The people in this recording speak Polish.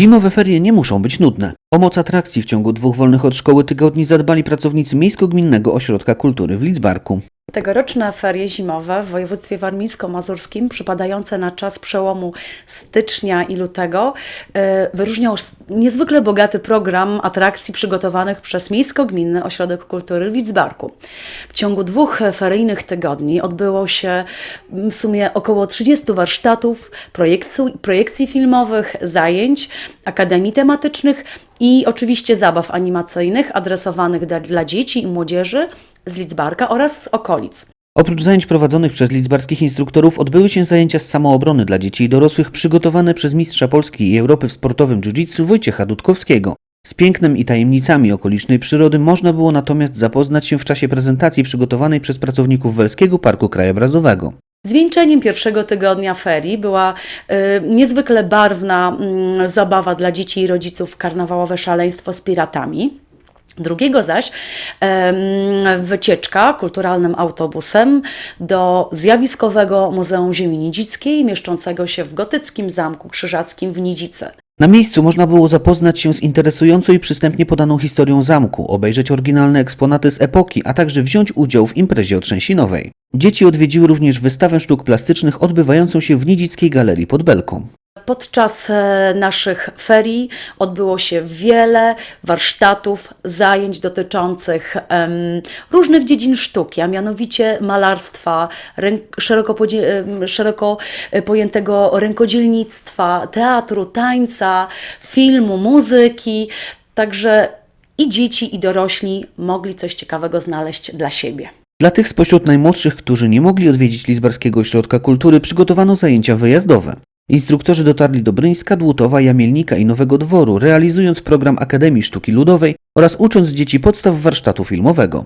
Zimowe ferie nie muszą być nudne. O moc atrakcji w ciągu dwóch wolnych od szkoły tygodni zadbali pracownicy Miejsko-Gminnego Ośrodka Kultury w Lidzbarku. Tegoroczne ferie zimowe w województwie warmińsko-mazurskim, przypadające na czas przełomu stycznia i lutego, e, wyróżniał niezwykle bogaty program atrakcji przygotowanych przez Miejsko-Gminny Ośrodek Kultury w Lidzbarku. W ciągu dwóch feryjnych tygodni odbyło się w sumie około 30 warsztatów, projekcji filmowych, zajęć, akademii tematycznych i oczywiście zabaw animacyjnych adresowanych dla, dla dzieci i młodzieży z Lidzbarka oraz z okolic. Oprócz zajęć prowadzonych przez lidzbarskich instruktorów odbyły się zajęcia z samoobrony dla dzieci i dorosłych przygotowane przez mistrza Polski i Europy w sportowym jiu-jitsu Wojciecha Dudkowskiego. Z pięknem i tajemnicami okolicznej przyrody można było natomiast zapoznać się w czasie prezentacji przygotowanej przez pracowników Welskiego Parku Krajobrazowego. Zwieńczeniem pierwszego tygodnia ferii była y, niezwykle barwna mm, zabawa dla dzieci i rodziców karnawałowe szaleństwo z piratami. Drugiego zaś wycieczka kulturalnym autobusem do zjawiskowego Muzeum Ziemi Nidzickiej, mieszczącego się w gotyckim Zamku Krzyżackim w Nidzice. Na miejscu można było zapoznać się z interesującą i przystępnie podaną historią zamku, obejrzeć oryginalne eksponaty z epoki, a także wziąć udział w imprezie otrzęsinowej. Dzieci odwiedziły również wystawę sztuk plastycznych odbywającą się w Nidzickiej Galerii pod Belką. Podczas e, naszych ferii odbyło się wiele warsztatów, zajęć dotyczących różnych dziedzin sztuki, a mianowicie malarstwa, szeroko, szeroko e, pojętego rękodzielnictwa, teatru, tańca, filmu, muzyki. Także i dzieci, i dorośli mogli coś ciekawego znaleźć dla siebie. Dla tych spośród najmłodszych, którzy nie mogli odwiedzić Lizbarskiego Ośrodka Kultury, przygotowano zajęcia wyjazdowe. Instruktorzy dotarli do Bryńska, Dłutowa, Jamielnika i Nowego Dworu, realizując program Akademii Sztuki Ludowej oraz ucząc dzieci podstaw warsztatu filmowego.